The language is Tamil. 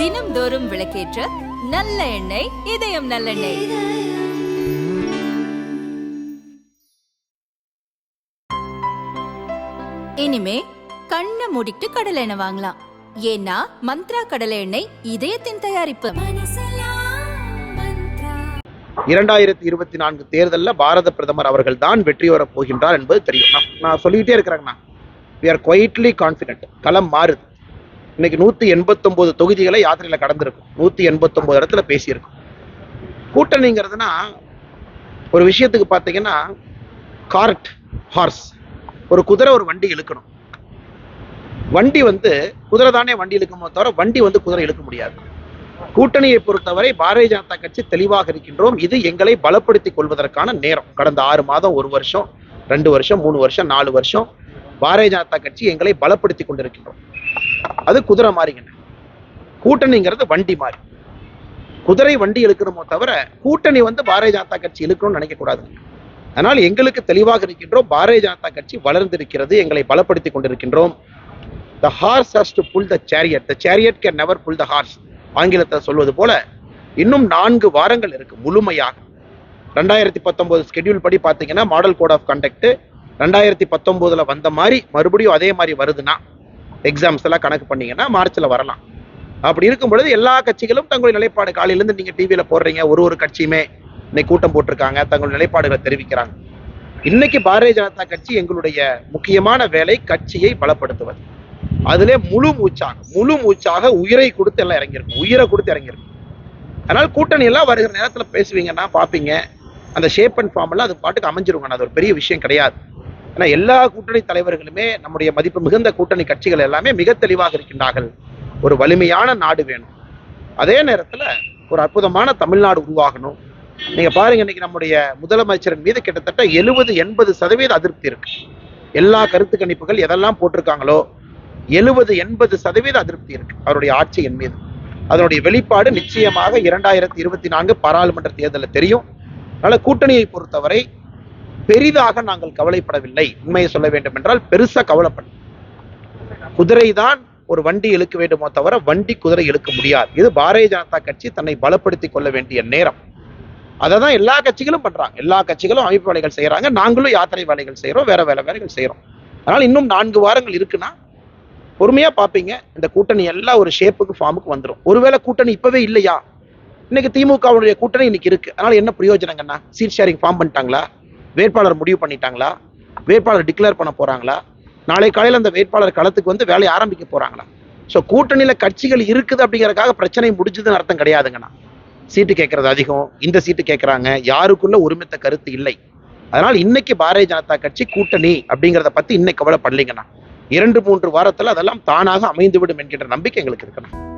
தினம்தோறும் விளக்கேற்ற நல்ல எண்ணெய் இதயம் நல்லெண்ணெய். இனிமே கண்ணை மூடிட்டு கடலை எண்ணெய் வாங்கலாம். ஏன்னா மந்த்ரா கடலை எண்ணெய் இதயத்தின் தயாரிப்பு. இரண்டாயிரத்தி இருபத்தி நான்கு தேர்தலில் பாரத பிரதமர் அவர்கள் தான் வெற்றி பெற போகின்றார் என்பது தெரியும். நான் நான் சொல்லிக்கிட்டே இருக்கிறேங்கண்ணா. வி ஆர் குவைட்லி கான்ஃபிடென்ட் களம் மாறுது. இன்னைக்கு நூத்தி எண்பத்தொன்பது தொகுதிகளை யாத்திரையில கடந்திருக்கும். நூத்தி எண்பத்தொன்பது இடத்துல பேசியிருக்கும். கூட்டணிங்கிறதுனா ஒரு விஷயத்துக்கு பார்த்தீங்கன்னா கார்ட் ஹார்ஸ் ஒரு குதிரை ஒரு வண்டி இழுக்கணும். வண்டி வந்து குதிரை தானே வண்டி இழுக்குமோ தவிர வண்டி வந்து குதிரை இழுக்க முடியாது. கூட்டணியை பொறுத்தவரை பாரதிய ஜனதா கட்சி தெளிவாக இருக்கின்றோம். இது எங்களை பலப்படுத்திக் கொள்வதற்கான நேரம். கடந்த ஆறு மாதம் ஒரு வருஷம் ரெண்டு வருஷம் மூணு வருஷம் நாலு வருஷம் பாரதிய ஜனதா கட்சி எங்களை பலப்படுத்தி கொண்டிருக்கின்றோம். அது குதிரை மாறிங்கண்ண கூட்டணிங்கிறது வண்டி மாறி குதிரை வண்டி இழுக்கணுமோ தவிர கூட்டணி வந்து பாரதிய ஜனதா கட்சி இழுக்கணும்னு நினைக்க கூடாது. அதனால் எங்களுக்கு தெளிவாக இருக்கின்றோம் பாரதிய ஜனதா கட்சி வளர்ந்திருக்கிறது எங்களை பலப்படுத்தி கொண்டிருக்கின்றோம். The horse has to pull the chariot the chariot can never pull the horse ஆங்கிலத்தை சொல்வது போல இன்னும் நான்கு வாரங்கள் இருக்கு முழுமையாக. ரெண்டாயிரத்தி பத்தொன்பது ஸ்கெடியூல் படி பார்த்தீங்கன்னா மாடல் கோட் ஆஃப் கண்டக்ட் ரெண்டாயிரத்தி பத்தொன்பதுல வந்த மாதிரி மறுபடியும் அதே மாதிரி வருதுன்னா எக்ஸாம்ஸ் எல்லாம் கணக்கு பண்ணீங்கன்னா மார்ச்ல வரலாம். அப்படி இருக்கும் பொழுது எல்லா கட்சிகளும் தங்களுடைய நிலைப்பாடு காலையிலேருந்து நீங்க டிவியில போடுறீங்க. ஒரு ஒரு கட்சியுமே இன்னைக்கு கூட்டம் போட்டிருக்காங்க. தங்களுடைய நிலைப்பாடுகளை தெரிவிக்கிறாங்க. இன்னைக்கு பாரதிய ஜனதா கட்சி எங்களுடைய முக்கியமான வேலை கட்சியை பலப்படுத்துவது. அதிலே முழு மூச்சாக முழு மூச்சாக உயிரை கொடுத்து எல்லாம் இறங்கியிருக்கும் உயிரை கொடுத்து இறங்கியிருக்கும் அதனால் கூட்டணி எல்லாம் வருகிற நேரத்தில் பேசுவீங்கன்னா பார்ப்பீங்க. அந்த ஷேப் அண்ட் ஃபார்ம் எல்லாம் அது பாட்டுக்கு அமைஞ்சிருவாங்க அது ஒரு பெரிய விஷயம் கிடையாது. ஏன்னா எல்லா கூட்டணி தலைவர்களுமே நம்முடைய மதிப்பு மிகுந்த கூட்டணி கட்சிகள் எல்லாமே மிக தெளிவாக இருக்கின்றார்கள். ஒரு வலிமையான நாடு வேணும். அதே நேரத்தில் ஒரு அற்புதமான தமிழ்நாடு உருவாகணும். நீங்கள் பாருங்க இன்னைக்கு நம்முடைய முதலமைச்சரின் மீது கிட்டத்தட்ட எழுபது எண்பது சதவீத அதிருப்தி இருக்கு. எல்லா கருத்து கணிப்புகள் எதெல்லாம் போட்டிருக்காங்களோ எழுபது எண்பது சதவீத அதிருப்தி இருக்கு அவருடைய ஆட்சியின் மீது. அதனுடைய வெளிப்பாடு நிச்சயமாக இரண்டாயிரத்தி இருபத்தி நான்கு பாராளுமன்ற தேர்தலில் தெரியும். அதனால கூட்டணியை பொறுத்தவரை பெரிதாக நாங்கள் கவலைப்படவில்லை. உண்மையை சொல்ல வேண்டும் என்றால் பெருசா கவலைப்படும் குதிரை தான் ஒரு வண்டி இழுக்க வேண்டுமோ தவிர வண்டி குதிரை இழுக்க முடியாது. இது பாரதிய ஜனதா கட்சி தன்னை பலப்படுத்திக் கொள்ள வேண்டிய நேரம். அதை தான் எல்லா கட்சிகளும் பண்றாங்க. எல்லா கட்சிகளும் அமைப்பு வேலைகள் செய்யறாங்க. நாங்களும் யாத்திரை வேலைகள் செய்யறோம். வேற வேலை வேலைகள் செய்யறோம். அதனால இன்னும் நான்கு வாரங்கள் இருக்குன்னா பொறுமையா பாப்பீங்க இந்த கூட்டணி எல்லாம் ஒரு ஷேப்புக்கு ஃபார்முக்கு வந்துடும் ஒருவேளை கூட்டணி இப்பவே இல்லையா? இன்னைக்கு திமுகவுடைய கூட்டணி இன்னைக்கு இருக்கு. அதனால என்ன பிரயோஜனங்கண்ணா? சீட் ஷேரிங் ஃபார்ம் பண்ணிட்டாங்களா? வேட்பாளர் முடிவு பண்ணிட்டாங்களா? வேட்பாளர் டிக்ளேர் பண்ண போறாங்களா? நாளை காலையில் அந்த வேட்பாளர் களத்துக்கு வந்து வேலையை ஆரம்பிக்க போறாங்களா? ஸோ கூட்டணியில் கட்சிகள் இருக்குது அப்படிங்கிறக்காக பிரச்சனை முடிஞ்சதுன்னு அர்த்தம் கிடையாதுங்கண்ணா. சீட்டு கேட்கறது அதிகம். இந்த சீட்டு கேட்கறாங்க. யாருக்குள்ள ஒருமித்த கருத்து இல்லை. அதனால் இன்னைக்கு பாரதிய ஜனதா கட்சி கூட்டணி அப்படிங்கிறத பத்தி இன்னைக்கு கவலைப்படலைங்கண்ணா. இரண்டு மூன்று வாரத்துல அதெல்லாம் தானாக அமைந்துவிடும் என்கின்ற நம்பிக்கை எங்களுக்கு இருக்கணும்